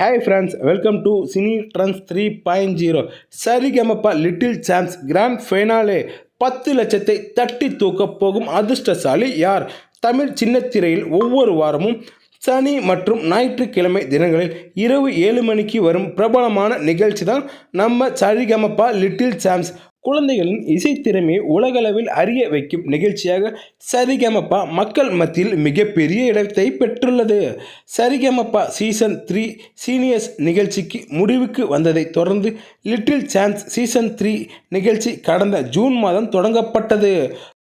Hi friends welcome to cine trends three point zero Saregamapa little champs grand finale பத்து லட்சத்தை தட்டி தூக்கப் போகும் அதிர்ஷ்டசாலி யார்? தமிழ் சின்னத்திரையில் ஒவ்வொரு வாரமும் சனி மற்றும் ஞாயிற்றுக்கிழமை தினங்களில் இரவு ஏழு மணிக்கு வரும் பிரபலமான நிகழ்ச்சி தான் நம்ம சரிகமப்பா லிட்டில் சாம்ஸ் குழந்தைகளின் இசைத்திறமையை உலகளவில் அறிய வைக்கும் நிகழ்ச்சியாக சரிகமப்பா மக்கள் மத்தியில் மிகப்பெரிய இடத்தை பெற்றுள்ளது. சரிகமப்பா சீசன் த்ரீ சீனியர்ஸ் நிகழ்ச்சிக்கு முடிவுக்கு வந்ததை தொடர்ந்து லிட்டில் சான்ஸ் சீசன் த்ரீ நிகழ்ச்சி கடந்த ஜூன் மாதம் தொடங்கப்பட்டது.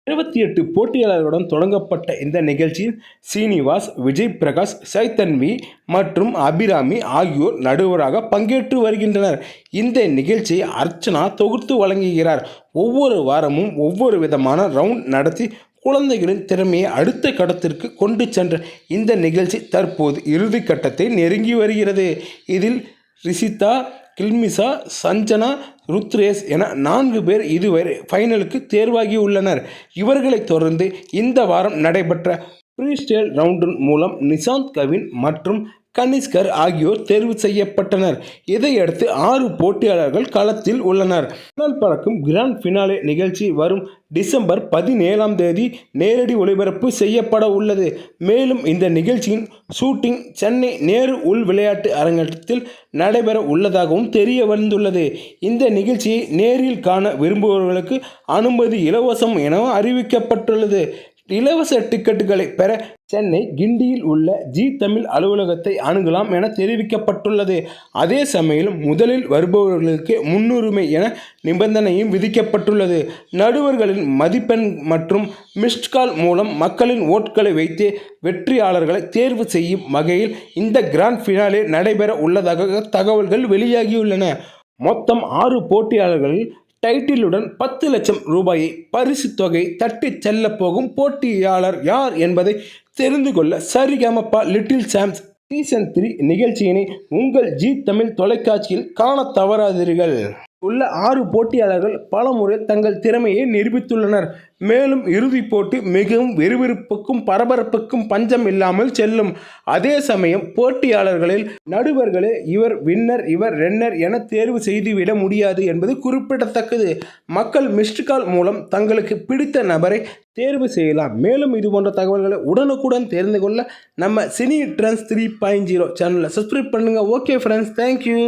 இருபத்தி எட்டு போட்டியாளர்களுடன் தொடங்கப்பட்ட இந்த நிகழ்ச்சியில் சீனிவாஸ் விஜய் பிரகாஷ் சைத்தன்வி மற்றும் அபிராமி ஆகியோர் நடுவராக பங்கேற்று வருகின்றனர். இந்த நிகழ்ச்சியை அர்ச்சனா தொகுத்து வழங்குகிறார். ஒவ்வொரு வாரமும் ஒவ்வொரு விதமான ரவுண்ட் நடத்தி குழந்தைகளின் திறமையை அடுத்த கட்டத்திற்கு கொண்டு சென்ற இந்த நிகழ்ச்சி தற்போது இறுதி கட்டத்தை நெருங்கி வருகிறது. இதில் ரிஷிதா கில்மிசா சஞ்சனா ருத்ரேஷ் என நான்கு பேர் இதுவரை ஃபைனலுக்கு தேர்வாகி உள்ளனர். இவர்களைத் தொடர்ந்து இந்த வாரம் நடைபெற்ற ஃப்ரீஸ்டைல் ரவுண்டின் மூலம் நிசாந்த் கவின் மற்றும் கனிஷ்கர் ஆகியோர் தேர்வு செய்யப்பட்டனர். இதையடுத்து ஆறு போட்டியாளர்கள் களத்தில் உள்ளனர். கடல் பறக்கும் கிராண்ட் ஃபினாலே நிகழ்ச்சி வரும் டிசம்பர் பதினேழாம் தேதி நேரடி ஒளிபரப்பு செய்யப்பட உள்ளது. மேலும் இந்த நிகழ்ச்சியின் ஷூட்டிங் சென்னை நேரு உள் விளையாட்டு அரங்கத்தில் நடைபெற உள்ளதாகவும் தெரிய வந்துள்ளது. இந்த நிகழ்ச்சியை நேரில் காண விரும்புபவர்களுக்கு அனுமதி இலவசம் எனவும் அறிவிக்கப்பட்டுள்ளது. இலவச டிக்கெட்டுகளை பெற சென்னை கிண்டியில் உள்ள ஜி தமிழ் அலுவலகத்தை அணுகலாம் என தெரிவிக்கப்பட்டுள்ளது. அதே சமயம் முதலில் வருபவர்களுக்கு முன்னுரிமை என நிபந்தனையும் விதிக்கப்பட்டுள்ளது. நடுவர்களின் மதிப்பெண் மற்றும் மிஸ்ட் கால் மூலம் மக்களின் ஓட்களை வைத்து வெற்றியாளர்களை தேர்வு செய்யும் வகையில் இந்த கிராண்ட் ஃபினாலே நடைபெற உள்ளதாக தகவல்கள் வெளியாகியுள்ளன. மொத்தம் ஆறு போட்டியாளர்களில் டைட்டிலுடன் பத்து லட்சம் ரூபாயை பரிசு தொகை தட்டிச் செல்ல போகும் போட்டியாளர் யார் என்பதை தெரிந்து கொள்ள Saregamapa little champs season three நிகழ்ச்சியினை உங்கள் ஜி தமிழ் தொலைக்காட்சியில் காண தவறாதீர்கள். உள்ள ஆறு போட்டியாளர்கள் பல முறை தங்கள் திறமையை நிரூபித்துள்ளனர். மேலும் இறுதிப் போட்டி மிகவும் விறுவிறுப்புக்கும் பரபரப்புக்கும் பஞ்சம் இல்லாமல் செல்லும். அதே சமயம் போட்டியாளர்களில் நடுவர்களே இவர் வின்னர் இவர் ரென்னர் என தேர்வு செய்துவிட முடியாது என்பது குறிப்பிடத்தக்கது. மக்கள் மிஸ்டு கால் மூலம் தங்களுக்கு பிடித்த நபரை தேர்வு செய்யலாம். மேலும் இது போன்ற தகவல்களை உடனுக்குடன் தெரிந்து கொள்ள நம்ம cine trends three point zero சேனலை சப்ஸ்கிரைப் பண்ணுங்கள் ஓகே ஃப்ரெண்ட்ஸ் தேங்க்யூ